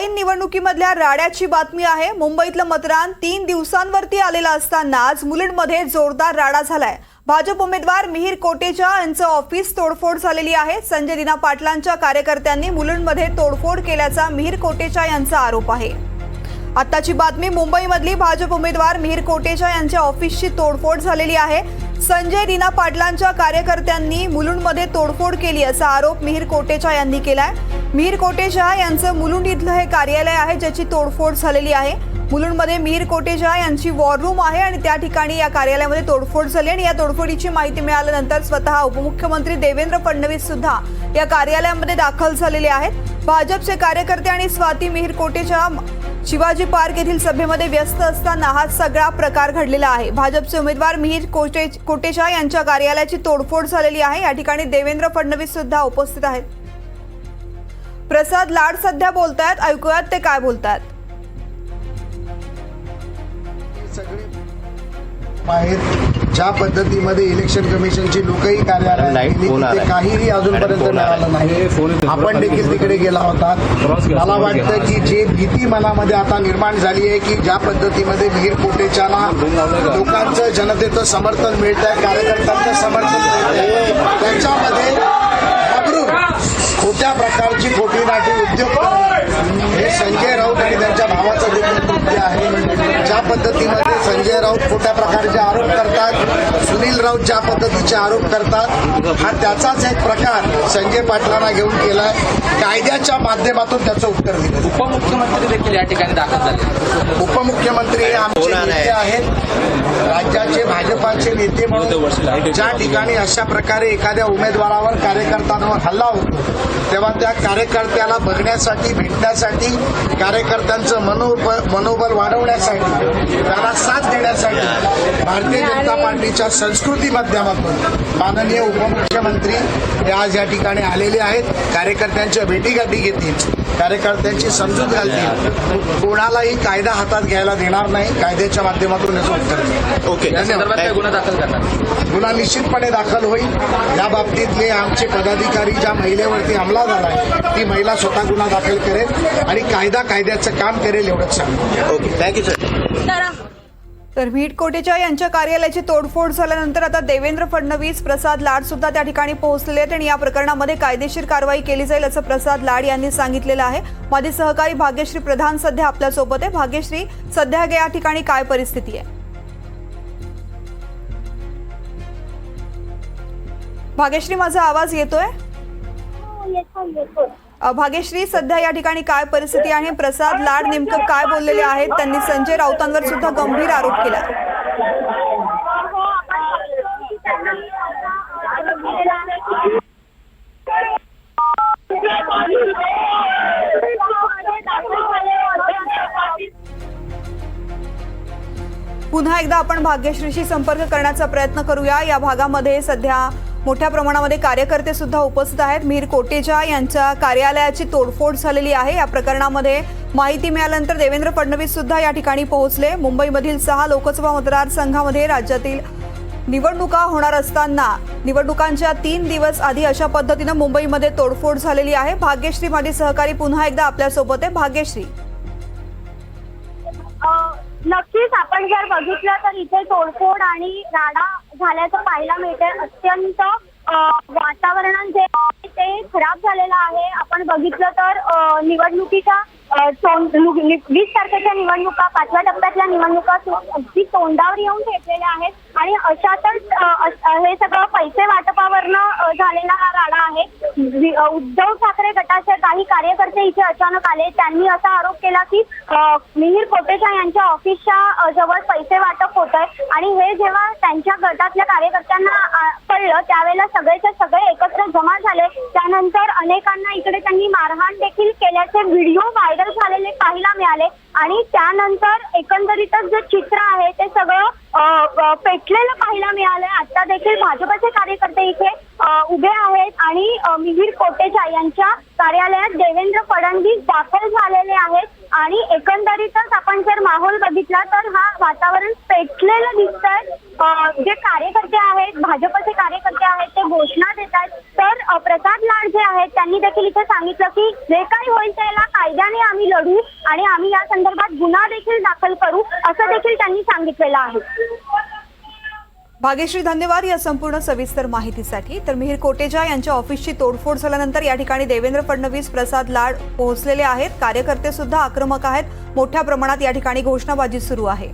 ऐन निवडणुकीमधल्या राड्याची बातमी आहे. मुंबईतलं मतदान तीन दिवसांवरती आलेलं असताना आज मुलुंडमध्ये जोरदार राडा झालाय. भाजप उमेदवार मिहीर कोटेचा यांचं ऑफिस तोडफोड झालेली आहे. संजय दिना पाटलांच्या कार्यकर्त्यांनी मुलुंडमध्ये तोडफोड केल्याचा मिहीर कोटेचा यांचा आरोप आहे. आत्ताची बातमी मुंबईमधली भाजप उमेदवार मिहीर कोटेचा यांच्या ऑफिसची तोडफोड झालेली आहे. संजय दिना पाटलांच्या कार्यकर्त्यांनी मुलुंडमध्ये तोडफोड केली असा आरोप मिहीर कोटेचा यांनी केलाय. मिहीर कोटेचा यांचं मुलुंड इथलं हे कार्यालय आहे ज्याची तोडफोड झालेली आहे. मुलुंडमध्ये मिहीर कोटेचा यांची वॉर रूम आहे आणि त्या ठिकाणी या कार्यालयामध्ये तोडफोड झाली आणि या तोडफोडीची माहिती मिळाल्यानंतर स्वतः उपमुख्यमंत्री देवेंद्र फडणवीस सुद्धा या कार्यालयामध्ये दाखल झालेले आहेत. भाजपचे कार्यकर्ते आणि स्वाती मिहीर कोटेच्या शिवाजी पार्क येथील सभेमध्ये व्यस्त असताना हा सगळा प्रकार घडलेला आहे. भाजपचे उमेदवार मिहीर कोटे कोटेशा यांच्या कार्यालयाची तोडफोड झालेली आहे. या ठिकाणी देवेंद्र फडणवीस सुद्धा उपस्थित आहेत. प्रसाद लाड सध्या बोलतायत. ऐकूयात ते काय बोलतात सगळे आहेत ज्या पद्धतीमध्ये इलेक्शन कमिशनची लोकही आलाय. काहीही अजूनपर्यंत. मिळालं नाही. आपण देखील तिकडे गेला होता मला. वाटतं की जे भीती मनामध्ये आता निर्माण झाली आहे की ज्या पद्धतीमध्ये मिहीर कोटेच्याला लोकांचं जनतेचं समर्थन मिळत आहे कार्यकर्त्यांचं समर्थन मिळत त्याच्यामध्ये खोट्या प्रकारची खोटी नाटी उद्योग हे संजय राऊत आणि त्यांच्या भावाचं देखील कृत्य आहे ज्या पद्धतीमध्ये संजय राऊत खोट्या प्रकारचे आरोप करतात. सुनील राऊत ज्या पद्धतीचे आरोप करतात हा त्याचाच एक प्रकार संजय पाटलांना घेऊन केलाय. कायद्याच्या माध्यमातून त्याचं उत्तर दिलं उपमुख्यमंत्री देखील या ठिकाणी दाखल झाले. उपमुख्यमंत्री हे आमचे? नेते आहेत. राज्याचे भाजपाचे नेते म्हणून ज्या ठिकाणी अशा प्रकारे एखाद्या उमेदवारावर कार्यकर्त्यांवर हल्ला होतो तेव्हा त्या कार्यकर्त्याला बघण्यासाठी भेटण्यासाठी कार्यकर्त्यांचं मनोबल मनोबल वाढवण्यासाठी त्याला साथ देण्यासाठी भारतीय जनता पार्टीच्या संस्कृती माध्यमातून माननीय उपमुख्यमंत्री हे आज या ठिकाणी आलेले आहेत. कार्यकर्त्यांच्या भेटीगाठी घेतील. कार्यकर्त्यांची समजूत घालतील. कोणालाही कायदा हातात घ्यायला देणार नाही. कायद्याच्या माध्यमातून याचं उत्तर. ओके. या संदर्भात काय गुन्हा दाखल करणार. गुन्हा निश्चितपणे दाखल होईल. या बाबतीतले आमचे पदाधिकारी ज्या महिलेवरती हमला झाला आहे ती महिला स्वतः गुन्हा दाखल करेल आणि कायदा कायद्याचं काम करेल एवढंच सांगतो. ओके. थँक्यू सर तर भीड कोटेच्या यांच्या कार्यालयाची तोडफोड झाल्यानंतर आता देवेंद्र फडणवीस प्रसाद लाड सुद्धा त्या ठिकाणी पोहोचलेले आहेत आणि या प्रकरणामध्ये कायदेशीर कारवाई केली जाईल असं प्रसाद लाड यांनी सांगितलेलं आहे. माझे सहकारी भाग्यश्री प्रधान सध्या आपल्यासोबत आहे. भाग्यश्री सध्या या ठिकाणी काय परिस्थिती आहे? भाग्यश्री माझा आवाज येतोय. हो, भाग्यश्री सध्या या ठिकाणी काय परिस्थिती आहे? प्रसाद लाड नेमकं काय बोललेले आहेत? त्यांनी संजय राऊतांवर सुद्धा गंभीर आरोप केला. पुन्हा एकदा आपण भाग्यश्रीशी संपर्क करण्याचा प्रयत्न करूया. या भागामध्ये सध्या मोठ्या प्रमाणामध्ये कार्यकर्ते सुद्धा उपस्थित आहेत. मीर कोटेजा यांच्या कार्यालयाची तोडफोड झालेली आहे. या प्रकरणामध्ये माहिती मिळाल्यानंतर देवेंद्र फडणवीस सुद्धा या ठिकाणी पोहोचले. मुंबईमधील सहा लोकसभा मतदारसंघामध्ये राज्यातील निवडणुका होणार असताना निवडणुकांच्या तीन दिवस आधी अशा पद्धतीनं मुंबईमध्ये तोडफोड झालेली आहे. भाग्यश्री माझी सहकारी पुन्हा एकदा आपल्यासोबत आहे. भाग्यश्री. नक्कीच आपण जर बघितलं तर इथे तोडफोड आणि राडा झाल्याचं पाहायला मिळते अत्यंत वातावरण जे आहे ते खराब झालेलं आहे. आपण बघितलं तर निवडणुकीच्या वीस तारखेच्या निवडणुका पाचव्या टप्प्यातल्या निवडणुका अगदी तोंडावर येऊन ठेपलेल्या आहेत. आणि अशातच हे सगळं पैसे वाटपावरनं झालेला हा राडा आहे. उद्धव ठाकरे गटाचे काही कार्यकर्ते इथे अचानक आले. त्यांनी असा आरोप केला की अ, मिहीर कोटेचा यांच्या ऑफिसच्या जवळ पैसे वाटप होत आहे आणि हे जेव्हा त्यांच्या गटातल्या कार्यकर्त्यांना कळलं त्यावेळेला सगळेचे सगळे एकत्र जमा झाले. त्यानंतर अनेकांना इकडे त्यांनी मारहाण देखील केल्याचे व्हिडिओ व्हायरल झालेले पाहायला मिळाले. आणि त्यानंतर एकंदरीतच जे चित्र आहे ते सगळं पेटलेलं पाहायला मिळालंय. आता देखील भाजपचे कार्यकर्ते इथे उभे आहेत आणि मिहिर मिहीर कोटेचा यांच्या कार्यालयात देवेंद्र फडणवीस दाखल झालेले आहेत आणि एकंदरीतच आपण जर माहोल बघितला तर हा वातावरण पेटलेलं दिसतंय. जे कार्यकर्ते आहेत भाजपचे कार्यकर्ते आहेत ते घोषणा देतात. तर प्रसाद लाड जे आहेत त्यांनी देखील इथे सांगितलं की जे काही होईल त्याला कायद्याने आम्ही लढू आणि आम्ही या संदर्भात गुन्हा देखील दाखल करू असं देखील त्यांनी सांगितलेलं आहे. भाग्यश्री धन्यवाद या संपूर्ण सविस्तर माहितीसाठी. तर मिहिर कोटेजा यांच्या ऑफिसची तोडफोड झाल्यानंतर या ठिकाणी देवेंद्र फडणवीस प्रसाद लाड पोहोचलेले आहेत. कार्यकर्ते सुद्धा आक्रमक आहेत. मोठ्या प्रमाणात या ठिकाणी घोषणाबाजी सुरू आहे.